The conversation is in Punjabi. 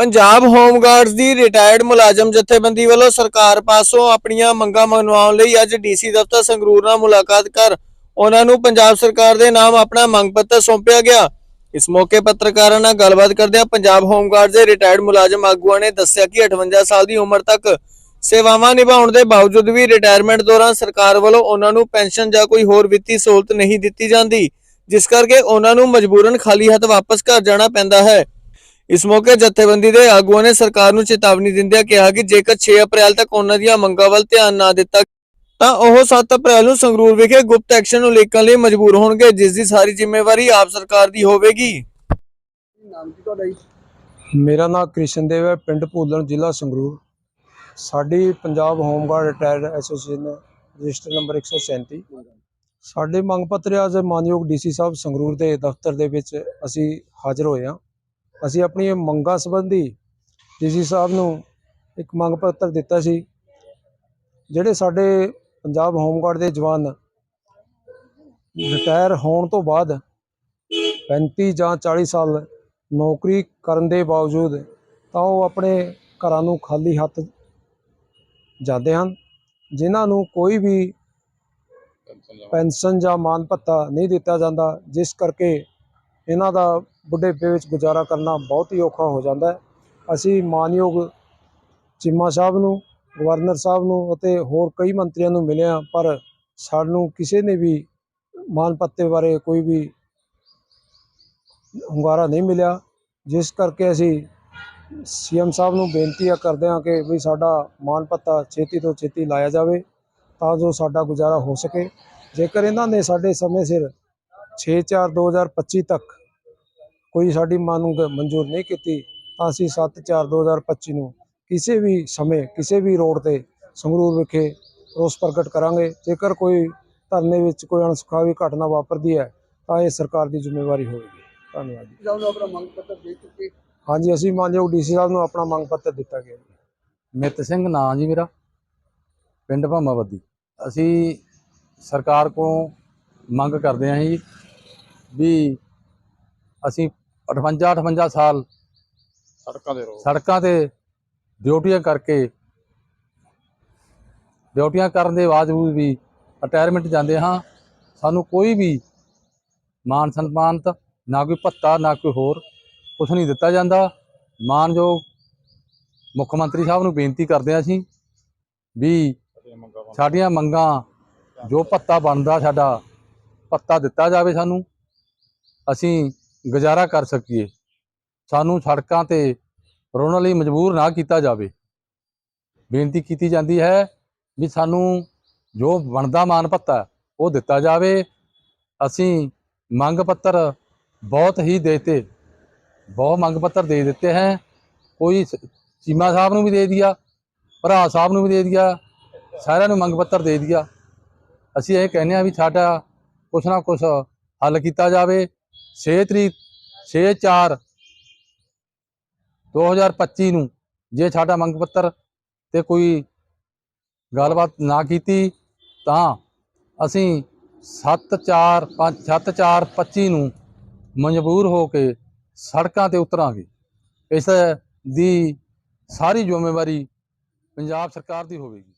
ਪੰਜਾਬ ਹੋਮ ਹੋਮਗਾਰਡਸ ਦੀ ਰਿਟਾਇਰਡ ਮੁਲਾਜ਼ਮ ਜਥੇਬੰਦੀ ਵੱਲੋਂ ਸਰਕਾਰ ਪਾਸੋਂ ਆਪਣੀਆਂ ਮੰਗਾਂ ਮਨਵਾਉਣ ਲਈ ਅੱਜ ਡੀਸੀ ਦਫ਼ਤਰ ਸੰਗਰੂਰ ਨਾਲ ਮੁਲਾਕਾਤ ਕਰ ਉਹਨਾਂ ਨੂੰ ਪੰਜਾਬ ਸਰਕਾਰ ਦੇ ਨਾਮ ਆਪਣਾ ਮੰਗ ਪੱਤਰ ਸੌਂਪਿਆ ਗਿਆ। ਇਸ ਮੌਕੇ ਪੱਤਰਕਾਰਾਂ ਨਾਲ ਗੱਲਬਾਤ ਕਰਦਿਆਂ ਪੰਜਾਬ ਹੋਮਗਾਰਡਸ ਦੇ ਰਿਟਾਇਰਡ ਮੁਲਾਜ਼ਮ ਆਗੂਆਂ ਨੇ ਦੱਸਿਆ ਕਿ 58 ਸਾਲ ਦੀ ਉਮਰ ਤੱਕ ਸੇਵਾਵਾਂ ਨਿਭਾਉਣ ਦੇ ਬਾਵਜੂਦ ਵੀ ਰਿਟਾਇਰਮੈਂਟ ਦੌਰਾਨ ਸਰਕਾਰ ਵੱਲੋਂ ਉਹਨਾਂ ਨੂੰ ਪੈਨਸ਼ਨ ਜਾਂ ਕੋਈ ਹੋਰ ਵਿੱਤੀ ਸਹੂਲਤ ਨਹੀਂ ਦਿੱਤੀ ਜਾਂਦੀ, ਜਿਸ ਕਰਕੇ ਉਹਨਾਂ ਨੂੰ ਮਜਬੂਰਨ ਖਾਲੀ ਹੱਥ ਵਾਪਸ ਘਰ ਜਾਣਾ ਪੈਂਦਾ ਹੈ। ਇਸ ਮੌਕੇ ਜਥੇਬੰਦੀ ਦੇ ਆਗੂਆਂ ਨੇ ਸਰਕਾਰ ਨੂੰ ਚੇਤਾਵਨੀ ਦਿੰਦਿਆਂ ਕਿਹਾ ਕਿ ਜੇਕਰ 6 ਅਪ੍ਰੈਲ ਤੱਕ ਉਹਨਾਂ ਦੀਆਂ ਮੰਗਾਂ ਵੱਲ ਧਿਆਨ ਨਾ ਦਿੱਤਾ ਤਾਂ ਉਹ 7 ਅਪ੍ਰੈਲ ਨੂੰ ਸੰਗਰੂਰ ਵਿਖੇ ਗੁਪਤ ਐਕਸ਼ਨ ਨੂੰ ਲਿਖਣ ਲਈ ਮਜਬੂਰ ਹੋਣਗੇ ਜਿਸ ਦੀ ਸਾਰੀ ਜ਼ਿੰਮੇਵਾਰੀ ਆਪ ਸਰਕਾਰ ਦੀ ਹੋਵੇਗੀ। ਨਾਮ ਕੀ ਤੁਹਾਡਾ ਜੀ? ਮੇਰਾ ਨਾਮ ਕ੍ਰਿਸ਼ਨ ਦੇਵ ਹੈ ਪਿੰਡ ਭੂਲਣ ਜ਼ਿਲ੍ਹਾ ਸੰਗਰੂਰ। ਸਾਡੀ Punjab home guard retired association register number 137 ਸਾਡੇ ਮੰਗ ਪੱਤਰ ਅੱਜ ਮਾਨਯੋਗ ਡੀਸੀ ਸਾਹਿਬ ਸੰਗਰੂਰ ਦੇ ਦਫ਼ਤਰ ਦੇ ਵਿੱਚ ਅਸੀਂ ਹਾਜ਼ਰ ਹੋਏ ਹਾਂ। ਅਸੀਂ ਆਪਣੀਆਂ ਮੰਗਾਂ ਸੰਬੰਧੀ ਡੀਸੀ ਸਾਹਿਬ ਨੂੰ ਇੱਕ ਮੰਗ ਪੱਤਰ ਦਿੱਤਾ ਸੀ, ਜਿਹੜੇ ਸਾਡੇ ਪੰਜਾਬ ਹੋਮਗਾਰਡ ਦੇ ਜਵਾਨ ਰਿਟਾਇਰ ਹੋਣ ਤੋਂ ਬਾਅਦ 35 ਜਾਂ 40 ਸਾਲ ਨੌਕਰੀ ਕਰਨ ਦੇ ਬਾਵਜੂਦ ਤਾਂ ਉਹ ਆਪਣੇ ਘਰਾਂ ਨੂੰ ਖਾਲੀ ਹੱਥ ਜਾਂਦੇ ਹਨ, ਜਿਨ੍ਹਾਂ ਨੂੰ ਕੋਈ ਵੀ ਪੈਨਸ਼ਨ ਜਾਂ ਮਾਨ ਭੱਤਾ ਨਹੀਂ ਦਿੱਤਾ ਜਾਂਦਾ, ਜਿਸ ਕਰਕੇ ਇਹਨਾਂ ਦਾ ਬੁੱਢੇਪੇ ਵਿੱਚ ਗੁਜ਼ਾਰਾ ਕਰਨਾ ਬਹੁਤ ਹੀ ਔਖਾ ਹੋ ਜਾਂਦਾ ਹੈ। ਅਸੀਂ ਮਾਨਯੋਗ ਚੀਮਾ ਸਾਹਿਬ ਨੂੰ, ਗਵਰਨਰ ਸਾਹਿਬ ਨੂੰ ਅਤੇ ਹੋਰ ਕਈ ਮੰਤਰੀਆਂ ਨੂੰ ਮਿਲਿਆ ਪਰ ਸਾਨੂੰ ਕਿਸੇ ਨੇ ਵੀ ਮਾਨ ਪੱਤੇ ਬਾਰੇ ਕੋਈ ਵੀ ਹੁੰਗਾਰਾ ਨਹੀਂ ਮਿਲਿਆ। ਜਿਸ ਕਰਕੇ ਅਸੀਂ ਸੀਐਮ ਸਾਹਿਬ ਨੂੰ ਬੇਨਤੀ ਕਰਦੇ ਹਾਂ ਕਿ ਵੀ ਸਾਡਾ ਮਾਨ ਪੱਤਾ ਛੇਤੀ ਤੋਂ ਛੇਤੀ ਲਾਇਆ ਜਾਵੇ ਤਾਂ ਜੋ ਸਾਡਾ ਗੁਜ਼ਾਰਾ ਹੋ ਸਕੇ। ਜੇਕਰ ਇਹਨਾਂ ਨੇ ਸਾਡੇ ਸਮੇਂ ਸਿਰ 6/4/2025 ਤੱਕ ਕੋਈ ਸਾਡੀ ਮੰਗ ਮਨਜ਼ੂਰ ਨਹੀਂ ਕੀਤੀ ਤਾਂ ਅਸੀਂ 7/4/2025 ਨੂੰ ਕਿਸੇ ਵੀ ਸਮੇਂ ਕਿਸੇ ਵੀ ਰੋਡ ਤੇ ਸੰਗਰੂਰ ਵਿਖੇ ਰੋਸ ਪ੍ਰਗਟ ਕਰਾਂਗੇ। ਜੇਕਰ ਕੋਈ ਧਰਨੇ ਵਿੱਚ ਕੋਈ ਅਣਸੁਖਾਵੀ ਘਟਨਾ ਵਾਪਰਦੀ ਹੈ ਤਾਂ ਇਹ ਸਰਕਾਰ ਦੀ ਜ਼ਿੰਮੇਵਾਰੀ ਹੋਵੇਗੀ। ਧੰਨਵਾਦ ਜੀ। ਨੂੰ ਆਪਣਾ ਮੰਗ ਪੱਤਰ ਦੇ ਚੁੱਕੇ। ਹਾਂਜੀ ਅਸੀਂ ਮਾਨਯੋਗ ਡੀਸੀ ਸਾਹਿਬ ਨੂੰ ਆਪਣਾ ਮੰਗ ਪੱਤਰ ਦਿੱਤਾ ਗਿਆ ਜੀ। ਮਿੱਤ ਸਿੰਘ ਨਾਂ ਜੀ ਮੇਰਾ ਪਿੰਡ ਭਾਮਾਵਦੀ। ਅਸੀਂ ਸਰਕਾਰ ਕੋਲੋਂ ਮੰਗ ਕਰਦੇ ਹਾਂ ਜੀ ਵੀ ਅਸੀਂ 58 58 ਸਾਲ ਸੜਕਾਂ ਦੇ ਰੋ ਸੜਕਾਂ ਤੇ ਡਿਊਟੀਆਂ ਕਰਕੇ ਡਿਊਟੀਆਂ ਕਰਨ ਦੇ ਬਾਵਜੂਦ ਵੀ ਰਿਟਾਇਰਮੈਂਟ ਜਾਂਦੇ ਹਾਂ। ਸਾਨੂੰ ਕੋਈ ਵੀ ਮਾਨ ਸਨਮਾਨਤ ਨਾ ਕੋਈ ਭੱਤਾ ਨਾ ਕੋਈ ਹੋਰ ਕੁਛ ਨਹੀਂ ਦਿੱਤਾ ਜਾਂਦਾ। ਮਾਨਯੋਗ ਮੁੱਖ ਮੰਤਰੀ ਸਾਹਿਬ ਨੂੰ ਬੇਨਤੀ ਕਰਦੇ ਹਾਂ ਅਸੀਂ ਵੀ ਸਾਡੀਆਂ ਮੰਗਾਂ ਜੋ ਭੱਤਾ ਬਣਦਾ ਸਾਡਾ ਭੱਤਾ ਦਿੱਤਾ ਜਾਵੇ ਸਾਨੂੰ। ਅਸੀਂ ਗੁਜ਼ਾਰਾ ਕਰ ਸਕੀਏ। ਸਾਨੂੰ ਸੜਕਾਂ ਤੇ ਰੋਣ ਲਈ ਮਜਬੂਰ ਨਾ ਕੀਤਾ ਜਾਵੇ। ਬੇਨਤੀ ਕੀਤੀ ਜਾਂਦੀ ਹੈ ਵੀ ਸਾਨੂੰ ਜੋ ਬਣਦਾ ਮਾਨ ਭੱਤਾ ਉਹ ਦਿੱਤਾ ਜਾਵੇ। ਅਸੀਂ ਮੰਗ ਪੱਤਰ ਬਹੁਤ ਹੀ ਦੇਤੇ। ਬਹੁਤ ਮੰਗ ਪੱਤਰ ਦੇ ਦਿੱਤੇ ਹੈ। ਕੋਈ ਸ- ਚੀਮਾ ਸਾਹਿਬ ਨੂੰ ਵੀ ਦੇ ਦਿਆ, ਭਰਾ ਸਾਹਿਬ ਨੂੰ ਵੀ ਦੇ ਦਿਆ, ਸਾਰਿਆਂ ਨੂੰ ਮੰਗ ਪੱਤਰ ਦੇ ਦਿਆ। ਅਸੀਂ ਇਹ ਕਹਿੰਦੇ ਆ ਵੀ ਸਾਡਾ ਕੁਛ ਨਾ ਕੁਛ ਹੱਲ ਕੀਤਾ ਜਾਵੇ। 6 ਤਰੀਕ 6 4 2025 ਨੂੰ ਜੇ ਸਾਡਾ ਮੰਗ ਪੱਤਰ ਤੇ ਕੋਈ ਗੱਲਬਾਤ ਨਾ ਕੀਤੀ, ਤਾਂ ਅਸੀਂ 7 4 5 7 4 25 ਨੂੰ ਮਜਬੂਰ ਹੋ ਕੇ ਸੜਕਾਂ ਤੇ ਉਤਰਾਂਗੇ। ਇਸ ਦੀ ਸਾਰੀ ਜ਼ਿੰਮੇਵਾਰੀ ਪੰਜਾਬ ਸਰਕਾਰ ਦੀ ਹੋਵੇਗੀ।